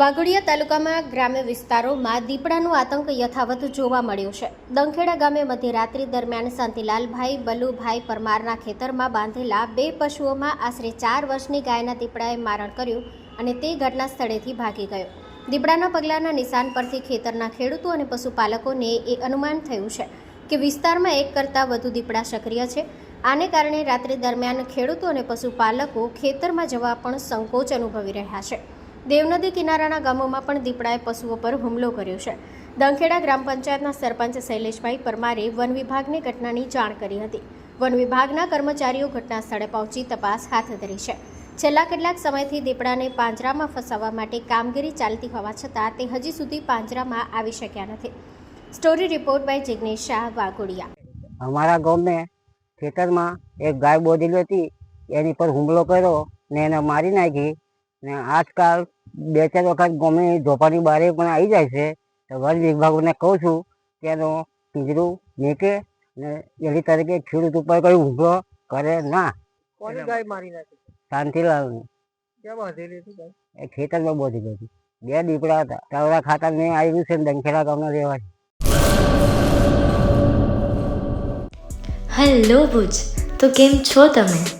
વાઘોડિયા તાલુકામાં ગ્રામ્ય વિસ્તારોમાં દીપડાનો આતંક યથાવત જોવા મળ્યો છે. દંખેડા ગામે મધ્યરાત્રિ દરમિયાન શાંતિલાલભાઈ, બલુભાઈ પરમારના ખેતરમાં બાંધેલા બે પશુઓમાં આશરે ચાર વર્ષની ગાયના દીપડાએ મારણ કર્યું અને તે ઘટના સ્થળેથી ભાગી ગયો. દીપડાના પગલાંના નિશાન પરથી ખેતરના ખેડૂતો અને પશુપાલકોને એ અનુમાન થયું છે કે વિસ્તારમાં એક કરતાં વધુ દીપડા સક્રિય છે. આને કારણે રાત્રિ દરમિયાન ખેડૂતો અને પશુપાલકો ખેતરમાં જવા પણ સંકોચ અનુભવી રહ્યા છે. દેવનદી કિનારાના ગામોમાં પણ દીપડાએ પશુઓ પર હુમલો કર્યો છે. દંખેડા ગ્રામ પંચાયતના સરપંચ શૈલેષભાઈ પરમારે વન વિભાગની ઘટનાની જાણ કરી હતી. વન વિભાગના કર્મચારીઓ ઘટના સ્થળે પહોંચી તપાસ હાથ ધરી છે. છેલ્લા કેટલાક સમયથી દીપડાને પાંજરામાં ફસાવવા માટે કામગીરી ચાલતી હોવા છતાં તે હજી સુધી પાંજરામાં આવી શક્યા નથી. Story report by Jignesh Shah, Waghodia. અમારા ગામને ખેતરમાં એક ગાય બોધેલી હતી, એની પર હુમલો કર્યો ને એને મારી નાખી ને આજકાલ બે ચાર વખત ગમે ઝોપાની બારે પણ આવી જાય છે. તો વન વિભાગને કહું છું કે એનો પિંજરું મેકે ને એની તરીકે ખેડૂત ઉપર કોઈ હુમલો કરે ના. કોની ગાય મારી નાખી? શાંતિલાલની. હતી એ ખેતરમાં બોધેલી હતી. બે દીપડા હતા. તવરા ખાતા મેં આવ્યું છે ને દંખેડા ગામના રહેવાય હેલો ભુજ તો કેમ છો તમે?